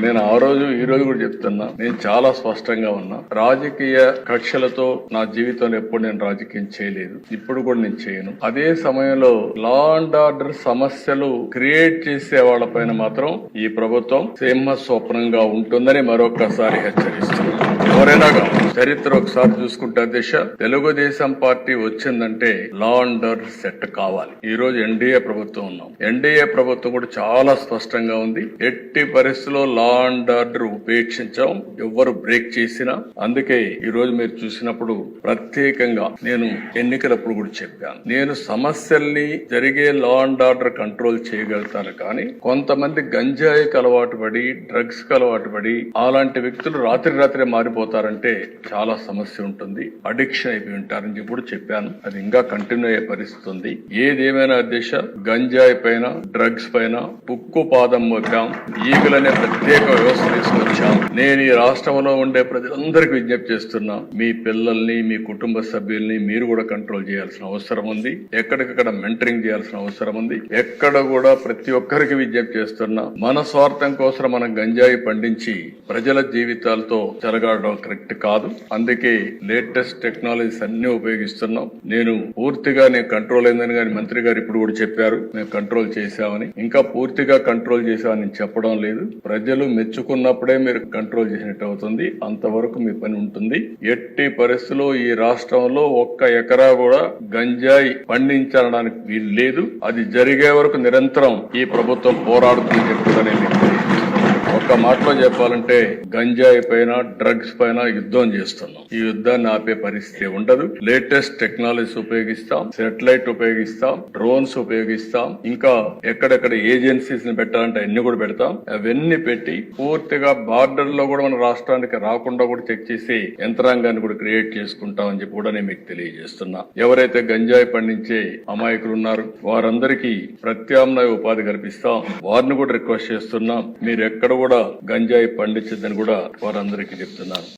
నేను ఆ రోజు ఈ రోజు కూడా చెప్తున్నా. నేను చాలా స్పష్టంగా ఉన్నా. రాజకీయ కక్షలతో నా జీవితంలో ఎప్పుడు నేను రాజకీయం చేయలేదు. ఇప్పుడు కూడా నేను చేయను. అదే సమయంలో లా అండ్ ఆర్డర్ సమస్యలు క్రియేట్ చేసే వాళ్ళపైన మాత్రం ఈ ప్రభుత్వం సింహ స్వప్నంగా ఉంటుందని మరొకసారి హెచ్చరిస్తున్నాను ఎవరైనా చరిత్ర ఒకసారి చూసుకుంటే దిశ తెలుగుదేశం పార్టీ వచ్చిందంటే లా అండ్ ఆర్డర్ సెట్ కావాలి. ఈ రోజు ఎన్డీఏ ప్రభుత్వం ఉన్నాం. ఎన్డీఏ ప్రభుత్వం కూడా చాలా స్పష్టంగా ఉంది. ఎట్టి పరిస్థితుల్లో లా అండ్ ఆర్డర్ ఉపేక్షించాం ఎవ్వరు బ్రేక్ చేసినా అందుకే ఈ రోజు మీరు చూసినప్పుడు ప్రత్యేకంగా నేను ఎన్నికలప్పుడు కూడా చెప్పాను. నేను సమస్యల్ని జరిగే లా అండ్ ఆర్డర్ కంట్రోల్ చేయగలుగుతాను కానీ కొంతమంది గంజాయికి అలవాటు పడి డ్రగ్స్కి అలవాటు పడి అలాంటి వ్యక్తులు రాత్రి రాత్రే మారిపోతారంటే చాలా సమస్య ఉంటుంది అడిక్షన్ అయిపోయి ఉంటారని చెప్పి కూడా చెప్పాను. అది ఇంకా కంటిన్యూ అయ్యే పరిస్థితి ఉంది ఏదేమైనా దిశ గంజాయి పైన డ్రగ్స్ పైన ఉక్కు పాదం మోపాం ఈగలనే ప్రత్యేక Дякую. తీసుకొచ్చాం నేను ఈ రాష్ట్రంలో ఉండే ప్రజలందరికీ విజ్ఞప్తి చేస్తున్నా మీ పిల్లల్ని మీ కుటుంబ సభ్యుల్ని మీరు కూడా కంట్రోల్ చేయాల్సిన అవసరం ఉంది. ఎక్కడికక్కడ మెంటరింగ్ చేయాల్సిన అవసరం ఉంది. ఎక్కడ కూడా ప్రతి ఒక్కరికి విజ్ఞప్తి చేస్తున్నా మన స్వార్థం కోసం మనం గంజాయి పండించి ప్రజల జీవితాలతో చెలగాడడం కరెక్ట్ కాదు. అందుకే లేటెస్ట్ టెక్నాలజీస్ అన్ని ఉపయోగిస్తున్నాం. నేను పూర్తిగా నేను కంట్రోల్ అయిందని కానీ మంత్రి గారు ఇప్పుడు కూడా చెప్పారు మేము కంట్రోల్ చేశామని. ఇంకా పూర్తిగా కంట్రోల్ చేశామని చెప్పడం లేదు. ప్రజలు మెచ్చుకున్నప్పుడే మీరు కంట్రోల్ చేసినట్టు అవుతుంది అంతవరకు మీ పని ఉంటుంది. ఎట్టి పరిస్థితుల్లో ఈ రాష్ట్రంలో ఒక్క ఎకరా కూడా గంజాయి పండించడానికి వీలు లేదు. అది జరిగే వరకు నిరంతరం ఈ ప్రభుత్వం పోరాడుతుంది చెప్పుదని మాటలో చెప్పాలంటే గంజాయి పైన డ్రగ్స్ పైన యుద్ధం చేస్తున్నాం. ఈ యుద్ధాన్ని ఆపే పరిస్థితి ఉండదు. లేటెస్ట్ టెక్నాలజీస్ ఉపయోగిస్తాం సెటిలైట్ ఉపయోగిస్తాం డ్రోన్స్ ఉపయోగిస్తాం ఇంకా ఎక్కడెక్కడ ఏజెన్సీస్ని పెట్టాలంటే అన్ని కూడా పెడతాం. అవన్నీ పెట్టి పూర్తిగా బార్డర్లో కూడా మన రాష్ట్రానికి రాకుండా కూడా చెక్ చేసి యంత్రాంగాన్ని కూడా క్రియేట్ చేసుకుంటాం అని చెప్పి కూడా నేను మీకు తెలియజేస్తున్నా. ఎవరైతే గంజాయి పండించే అమాయకులు ఉన్నారు వారందరికీ ప్రత్యామ్నాయ ఉపాధి కల్పిస్తాం. వారిని కూడా రిక్వెస్ట్ చేస్తున్నాం. మీరు ఎక్కడ కూడా గంజాయి పండించిందని కూడా వారందరికీ చెప్తున్నాను.